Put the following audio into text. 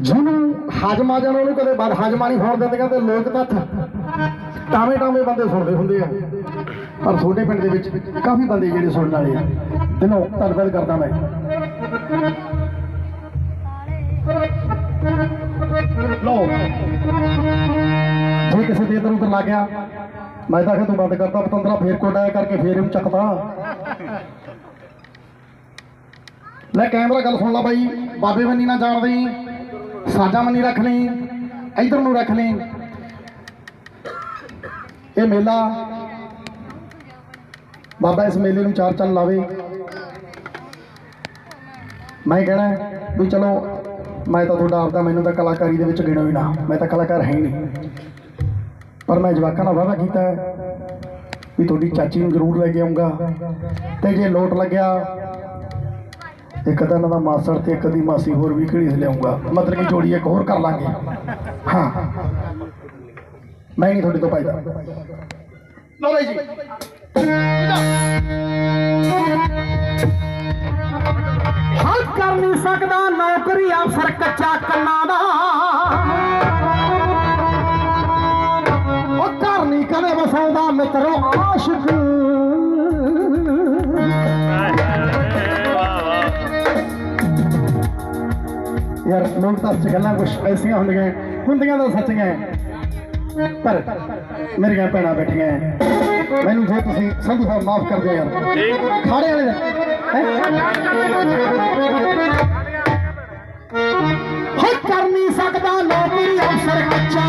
ਜਿਹਨੂੰ ਹਾਜਮਾ ਜਾਣ ਉਹਨੂੰ ਕਦੇ ਬਾਦ ਹਾਜਮਾ ਨਹੀਂ ਹੋਣ ਦਿੰਦੇ, ਕਹਿੰਦੇ ਲੋਕ ਤੱਥ। ਟਾਵੇਂ ਟਾਵੇਂ ਬੰਦੇ ਸੁਣਦੇ ਹੁੰਦੇ ਆ। ਪਰ ਤੁਹਾਡੇ ਪਿੰਡ ਦੇ ਵਿੱਚ ਕਾਫੀ ਬੰਦੇ ਜਿਹੜੇ ਸੁਣਨ ਵਾਲੇ ਆ। ਦਿਨੋਂ ਧੰਨਵਾਦ ਕਰਦਾ ਮੈਂ। ਲਓ। ਜੇ ਕਿਸੇ ਦੇ ਇਧਰ ਉਧਰ ਲੱਗ ਗਿਆ, ਮੈਂ ਤਾਂ ਕਿ ਤੂੰ ਬੰਦ ਕਰਦਾ, ਪਤੰਦਰਾ ਫੇਰ ਕੋਟ ਆਇਆ ਕਰਕੇ ਫੇਰ ਇਹਨੂੰ ਚੱਕਦਾ। ਲੈ, ਕੈਮਰਾ ਗੱਲ ਸੁਣ ਲਾ ਬਾਈ। ਬਾਬੇ ਬੰਨੀ ਨਾ ਜਾਣਦੀ ਸਾਜਾ ਮੰਨੀ ਰੱਖ ਲਈ, ਇਧਰ ਨੂੰ ਰੱਖ ਲਈ। ਇਹ ਮੇਲਾ ਬਾਬਾ ਇਸ ਮੇਲੇ ਨੂੰ ਚਾਰ ਚੰਨ ਲਾਵੇ। ਮੈਂ ਕਹਿਣਾ ਵੀ ਚਲੋ, ਮੈਂ ਤਾਂ ਤੁਹਾਡਾ ਆਪਦਾ, ਮੈਨੂੰ ਤਾਂ ਕਲਾਕਾਰੀ ਦੇ ਵਿੱਚ ਗਿਣੋ ਹੀ ਨਾ। ਮੈਂ ਤਾਂ ਕਲਾਕਾਰ ਹੈ ਹੀ ਨਹੀਂ। ਪਰ ਮੈਂ ਜਵਾਕਾਂ ਨਾਲ ਵਾਅਦਾ ਕੀਤਾ ਵੀ ਤੁਹਾਡੀ ਚਾਚੀ ਨੂੰ ਜ਼ਰੂਰ ਲੈ ਕੇ ਆਉਂਗਾ ਤੇ ਜੇ ਲੋਟ ਲੱਗਿਆ ਇੱਕ ਤਾਂ ਇਹਨਾਂ ਦਾ ਮਾਸੜ ਤੇ ਇੱਕ ਦੀ ਮਾਸੀ ਹੋਰ ਵੀ ਘੜੀ ਲਿਆਉਂਗਾ ਮਤਲਬ ਕਿ ਜੋੜੀ ਇੱਕ ਹੋਰ ਕਰ ਲਾਂਗੇ। ਹਾਂ। ਮੈਂ ਨਹੀਂ ਤੁਹਾਡੇ ਤੋਂ ਪਾਈਦਾ ਲੋ ਜੀ। ਹਰ ਕਰ ਨਹੀਂ ਸਕਦਾ ਨੌਕਰੀ ਅਫਸਰ ਕੱਚਾ ਕੰਨਾਂ ਦਾ। ਉਹ ਘਰ ਨਹੀਂ ਕਦੇ ਵਸਾਉਂਦਾ ਮਿੱਤਰੋ, ਆਸ਼ਿਕ। ਯਾਰ ਲੋਕ ਤਾਂ ਗੱਲਾਂ ਕੁਛ ਐਸੀਆਂ ਹੁੰਦੀਆਂ ਹੁੰਦੀਆਂ ਤਾਂ ਸੱਚੀਆਂ ਪਰ ਮੇਰੀਆਂ ਭੈਣਾਂ ਬੈਠੀਆਂ ਮੈਨੂੰ ਜੇ ਤੁਸੀਂ ਸੰਧੂ ਸਾਹਿਬ ਮਾਫ ਕਰ ਦਿਓ ਯਾਰ। ਖਾੜੇ ਵਾਲੇ ਹੋ? ਕਰ ਨਹੀਂ ਸਕਦਾ ਨੌਕਰੀ ਅਫਸਰ ਕੱਚਾ।